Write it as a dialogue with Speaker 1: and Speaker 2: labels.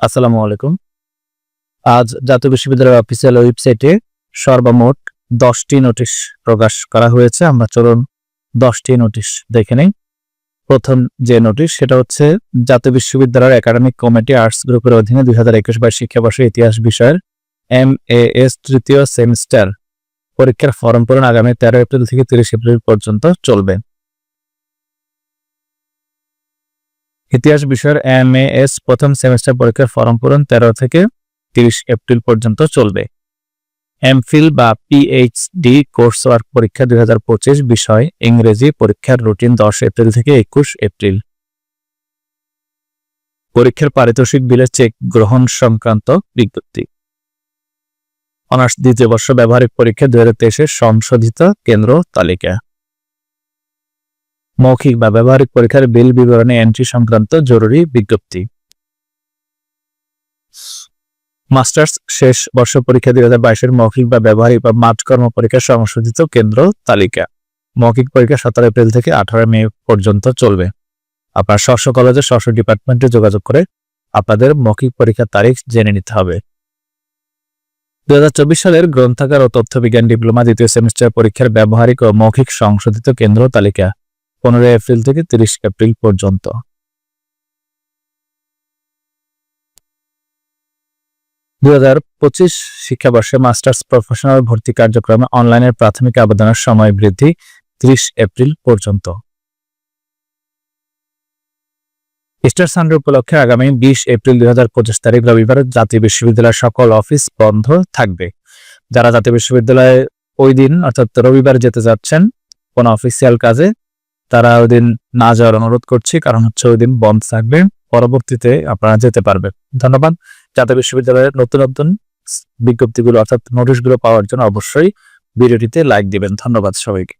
Speaker 1: আসসালামু আলাইকুম। আজ জাতীয় বিশ্ববিদ্যালয়ের অফিসিয়াল ওয়েবসাইটে সর্বমোট দশটি নোটিশ প্রকাশ করা হয়েছে। আমরা চলুন দশটি নোটিশ দেখে নেই। প্রথম যে নোটিশ সেটা হচ্ছে জাতীয় বিশ্ববিদ্যালয়ের একাডেমিক কমিটি আর্টস গ্রুপের অধীনে দুই হাজার একুশ বাইশ শিক্ষাবর্ষের ইতিহাস বিষয়ের এম এ এস তৃতীয় সেমিস্টার পরীক্ষার ফর্ম পূরণ আগামী তেরো এপ্রিল থেকে তিরিশ এপ্রিল পর্যন্ত চলবে। ইতিহাস বিষয়ের এম এস প্রথম সেমিস্টার পরীক্ষার ফর্ম পূরণ তেরো থেকে তিরিশ এপ্রিল পর্যন্ত চলবে। এমফিল বা পিএইচডি কোর্স ওয়ার্ক পরীক্ষা দুই হাজার পঁচিশ বিষয় ইংরেজি পরীক্ষার রুটিন দশ এপ্রিল থেকে একুশ এপ্রিল। পরীক্ষার পারিতোষিক বিলের চেক গ্রহণ সংক্রান্ত বিজ্ঞপ্তি। অনার্স দ্বিতীয় বর্ষ ব্যবহারিক পরীক্ষা দুই সংশোধিত কেন্দ্র তালিকা। মৌখিক বা ব্যবহারিক পরীক্ষার বিল বিবরণী এন্ট্রি সংক্রান্ত জরুরি বিজ্ঞপ্তি। মাস্টার্স শেষ বর্ষ পরীক্ষা দুই হাজার বাইশের মৌখিক বা ব্যবহারিক বা মাঠ কর্ম পরীক্ষা সংশোধিত কেন্দ্র তালিকা। মৌখিক পরীক্ষা সতেরো এপ্রিল থেকে আঠারো মে পর্যন্ত চলবে। আপনার স্ব কলেজে স্ব ডিপার্টমেন্টে যোগাযোগ করে আপনাদের মৌখিক পরীক্ষার তারিখ জেনে নিতে হবে। দুই হাজার চব্বিশ সালের গ্রন্থাগার ও তথ্য বিজ্ঞান ডিপ্লোমা দ্বিতীয় সেমিস্টার পরীক্ষার ব্যবহারিক ও মৌখিক সংশোধিত কেন্দ্র তালিকা। পনেরোই এপ্রিল থেকে তিরিশ এপ্রিল পর্যন্ত। দুই হাজার পঁচিশ শিক্ষাবর্ষে মাস্টার্স প্রফেশনাল ভর্তি কার্যক্রমে অনলাইনের প্রাথমিক আবেদনের সময় বৃদ্ধি ত্রিশ এপ্রিল পর্যন্ত। ইস্টার সানডে উপলক্ষে আগামী বিশ এপ্রিল দুই হাজার পঁচিশ তারিখ রবিবার জাতীয় বিশ্ববিদ্যালয়ের সকল অফিস বন্ধ থাকবে। যারা জাতীয় বিশ্ববিদ্যালয়ে ওই দিন, অর্থাৎ রবিবার যেতে যাচ্ছেন, কোন অফিসিয়াল কাজে তারা ওই দিন না যাওয়ার অনুরোধ করছি, কারণ হচ্ছে ওই দিন বন্ধ থাকবে। পরবর্তীতে আপনারা যেতে পারবেন। ধন্যবাদ। জাতীয় বিশ্ববিদ্যালয়ের নতুন নতুন বিজ্ঞপ্তিগুলো অর্থাৎ নোটিশগুলো পাওয়ার জন্য অবশ্যই ভিডিওটিতে লাইক দিবেন। ধন্যবাদ সবাইকে।